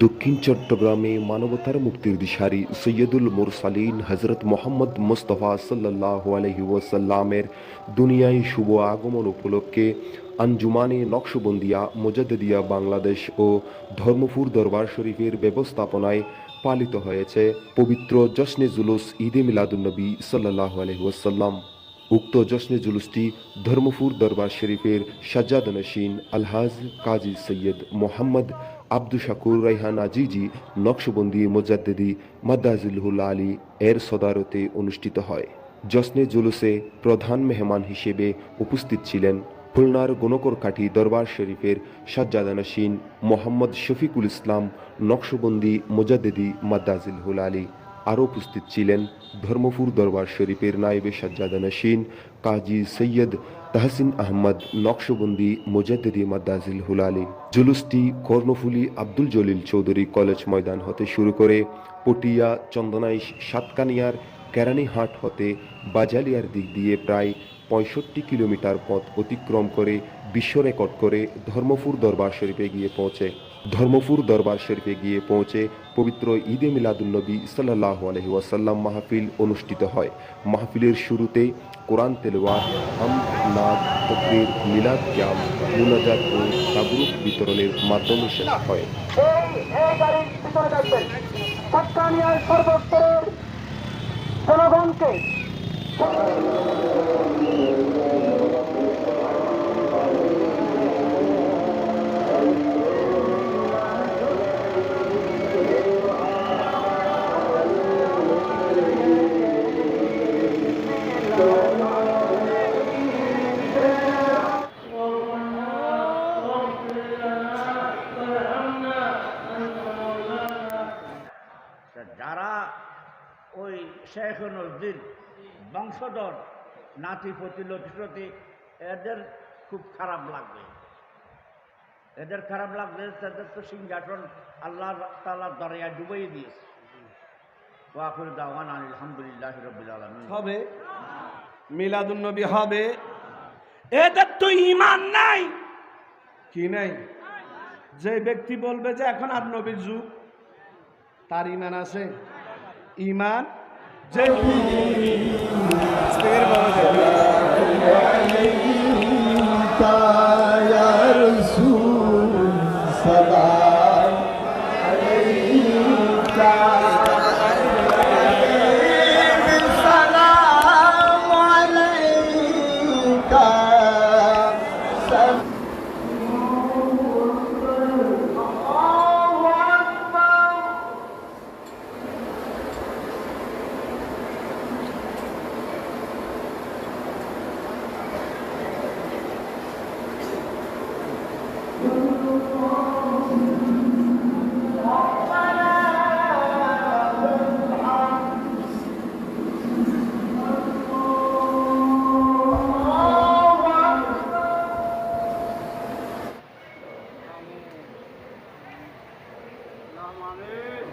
দক্ষিণ চট্টগ্রামে মানবতার মুক্তির দিশারি সৈয়দুল মুরসালিন হজরত মোহাম্মদ মুস্তফা সাল্লাহ আলহি ওয়াসাল্লামের দুনিয়ায় শুভ আগমন উপলক্ষে আঞ্জুমানে নকশবন্দিয়া মোজাদ্দিয়া বাংলাদেশ ও ধর্মপুর দরবার শরীফের ব্যবস্থাপনায় পালিত হয়েছে পবিত্র জশ্নে জুলুস ঈদে মিলাদুন্নবী সাল্লাহ আলহি ওয়াসাল্লাম। উক্ত জশ্নে জুলুসটি ধর্মপুর দরবার শরীফের সাজ্জাদ নসীন আলহাজ কাজী সৈয়দ মোহাম্মদ আব্দু শাকুর, রাইহান আজিজি, নকশবন্দি, মোজাদ্দেদি মাদ্দাজিলহুল আলী এর সদারতে অনুষ্ঠিত হয়। জশ্নে জুলুসে প্রধান মেহমান হিসেবে উপস্থিত ছিলেন খুলনার গণকরকাঠি দরবার শরীফের সাজ্জাদা নসীন, মোহাম্মদ শফিকুল ইসলাম, নকশবন্দি, মোজাদ্দেদি মাদ্দাজিলহুল আলী। আরও উপস্থিত ছিলেন ধর্মপুর দরবার শরীফের নায়েবে সাজ্জাদা নসীন, কাজী সৈয়দ তাহসিন আহমদ, নকশবন্দি মোজাদ্দেদি মাদ্দাজিল হুলালি, জুলুসটি কর্ণফুলি আব্দুল জলিল চৌধুরী কলেজ ময়দান হতে শুরু করে পটিয়া, চন্দনাইশ, সাতকানিয়ার, কেরানীহাট হতে বাজালিয়ার দিক দিয়ে প্রায় পঁয়ষট্টি কিলোমিটার পথ অতিক্রম করে বিশ্ব রেকর্ড করে ধর্মপুর দরবার শরীফে গিয়ে পৌঁছে। ধর্মপুর দরবার শরীফে গিয়ে পৌঁছে পবিত্র ঈদে মিলাদুন্নবী সাল্লাহ আলহি ওয়াসাল্লাম মাহফিল অনুষ্ঠিত হয়। মাহফিলের শুরুতে কোরআন তেলোয়ার হাম নাদ তকবীর, মিলাদ, ক্যাম, মুনাজাত ও তাবরুক বিতরণের মাধ্যমে শেষ হয়। জনগণকে ওই শেখ নজদিন বংশধর, নাতি পতি লতিশতি এদের খুব খারাপ লাগবে। এদের খারাপ লাগবে তাদের তো সিংহাসন আল্লাহ তাল্লাহ দরিয়া ডুবাই দিয়েছে। ওয়াকুর দাওয়ান আলহামদুলিল্লাহ রবিল হবে। মিলাদুন্নবী হবে। এদের তো ইমান নাই। কি নাই? যে ব্যক্তি বলবে যে এখন আর নবীর যুগ তার ইমান আছে। ইমান? যে Amen.